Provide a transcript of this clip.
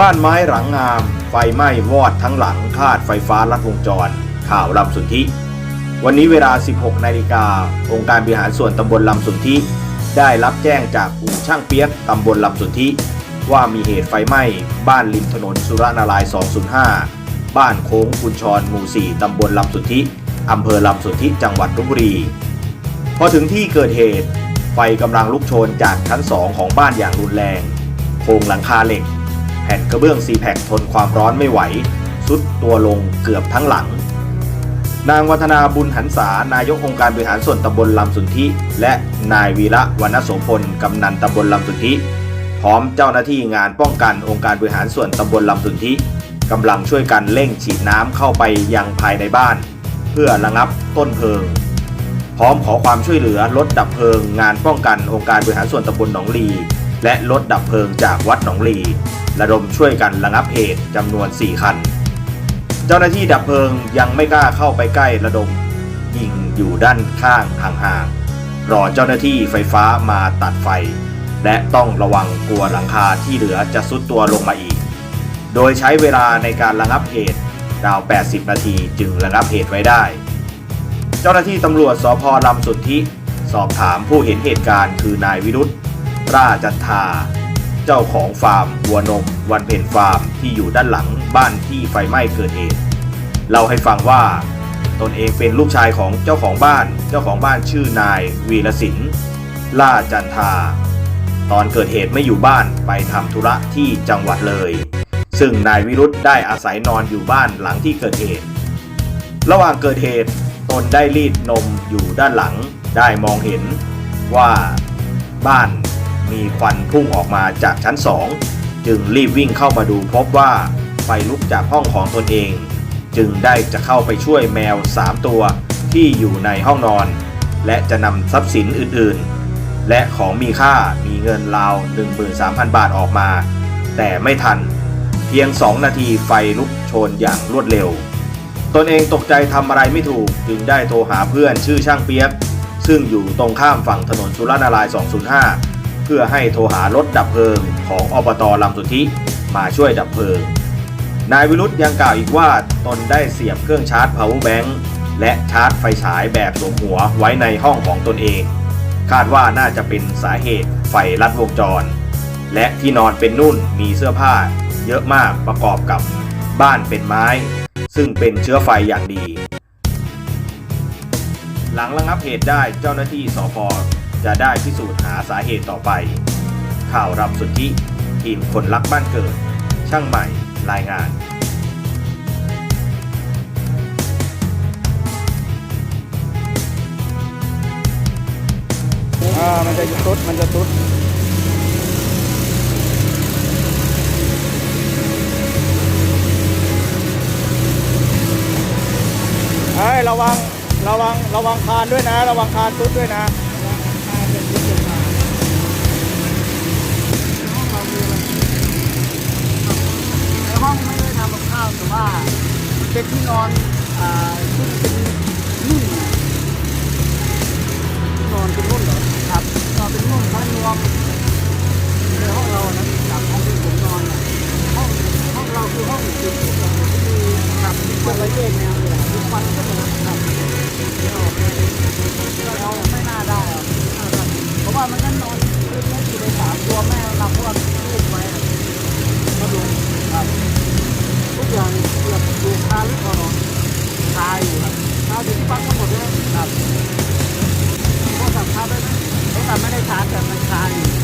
บ้านไม้หลังงาม ไฟไหม้วอดทั้งหลังคาดไฟฟ้าลัดวงจร ข่าวลำสุนทิ วันนี้เวลา 16 นาฬิกาองค์การบริหารส่วนตำบลลำสุนทิ ได้รับแจ้งจากอู่ช่างเปียกตำบลลำสุนทิ ว่ามีเหตุไฟไหม้บ้านริมถนนสุรนารายณ์205 บ้านโค้งกุญชรหมู่ 4 ตำบลลำสุนทิอำเภอลำสุนทิจังหวัดลบบุรี พอถึงที่เกิดเหตุ ไฟกำลังลุกโชนจากชั้น 2 ของบ้านอย่างรุนแรง โครงหลังคาเหล็ก แผ่นกระเบื้องซีแพคทนความร้อนไม่ไหวสุดตัวลงเกือบทั้งหลัง นางวัฒนาบุญหันษานายกองค์การบริหารส่วนตำบลลำสุนทิและนายวีระวรรณโสพลกำนันตำบลลำสุนทิพร้อมเจ้าหน้าที่งานป้องกันองค์การบริหารส่วนตำบลลำสุนทิกำลังช่วยกันเร่งฉีดน้ำเข้าไปยังภายในบ้าน เพื่อระงับต้นเพลิง พร้อมขอความช่วยเหลือรถดับเพลิง งานป้องกันองค์การบริหารส่วนตำบลหนองลี และรถดับเพลิงจากวัดหนองลี ระดมช่วยกันระงับเหตุจำนวน 4 คัน เจ้าหน้าที่ดับเพลิงยังไม่กล้าเข้าไปใกล้ระดมยิงอยู่ด้านข้างห่างๆรอเจ้าหน้าที่ไฟฟ้ามาตัดไฟ และต้องระวังกลัวหลังคาที่เหลือจะซุดตัวลงมาอีก โดยใช้เวลาในการระงับเหตุราว 80 นาทีจึงระงับเหตุไว้ได้ เจ้าหน้าที่ตำรวจสพลำสุทธิ สอบถามผู้เห็นเหตุการณ์คือนายวิรุธ ราจันทา เจ้าของฟาร์มวัวนม วันเพ็ญฟาร์มที่อยู่ด้านหลังบ้านที่ไฟไหม้เกิดเหตุเล่าให้ฟังว่า ตนเองเป็นลูกชายของเจ้าของบ้าน เจ้าของบ้านชื่อนายวีรศิลป์ล่าจันทา ตอนเกิดเหตุไม่อยู่บ้านไปทำธุระที่จังหวัดเลย ซึ่งนายวิรุธได้อาศัยนอนอยู่บ้านหลังที่เกิดเหตุ ระหว่างเกิดเหตุตนได้รีดนมอยู่ด้านหลังได้มองเห็นว่าบ้าน มีควันพุ่งออกมาจากชั้นสองจึงรีบวิ่งเข้ามาดูพบว่าไฟลุกจากห้องของตนเอง จึงได้จะเข้าไปช่วยแมว 3 ตัวที่อยู่ในห้องนอน และจะนำทรัพย์สินอื่นๆ และของมีค่ามีเงินราว 13,000 บาทออกมา แต่ไม่ทัน เพียง 2 นาทีไฟลุกโชนอย่างรวดเร็ว ตนเองตกใจทำอะไรไม่ถูกจึงได้โทรหาเพื่อนชื่อช่างเปียกซึ่งอยู่ตรงข้ามฝั่งถนนสุรนารายณ์205 เพื่อให้โทรหารถดับเพลิงของอบตลำสุทธิมาช่วยดับเพลิง นายวิรุธยังกล่าวอีกว่าตนได้เสียบเครื่องชาร์จ power bank และชาร์จไฟฉายแบบสวมหัวไว้ในห้องของตนเอง คาดว่าน่าจะเป็นสาเหตุไฟลัดวงจร และที่นอนเป็นนุ่นมีเสื้อผ้า เยอะมากประกอบกับบ้านเป็นไม้ ซึ่งเป็นเชื้อไฟอย่างดี หลังระงับเหตุได้เจ้าหน้าที่สพ จะได้พิสูจน์หาสาเหตุต่อไป ข่าวรับสุทธิทีมคนรักบ้านเกิด ช่างใหม่รายงานอ่ามันจะตุดมันจะตุดเอ้ยระวังระวังระวังคานด้วยนะ ระวังคานตุดด้วยนะ เป็นที่นอนอ่าที่เป็นนุ่นที่นอนเป็นนุ่นเหรอครับนอนเป็นนุ่นไม้นวมในห้องเรานะจากห้องที่ผมนอนห้องห้องเราคือห้องจุดที่เราที่มีครับมีคนละเย็นแนวเลยมีควันขึ้นมาครับเราไม่น่าได้หรอกเพราะว่ามันนั่นนอนคืนไม่กี่ไปสามตัวแม่หลับเพราะว่าลูกไว้อะ ก็ดูครับทุกอย่างเกือบดูคาหรือเปล่าคาอยู่ครับคาอยู่ ที่ปั๊มทั้งหมดเลยครับโทรศัพท์คาไปไหมโทรศัพท์ไม่ได้ชาร์จแต่มันคาอยู่ที่เสีย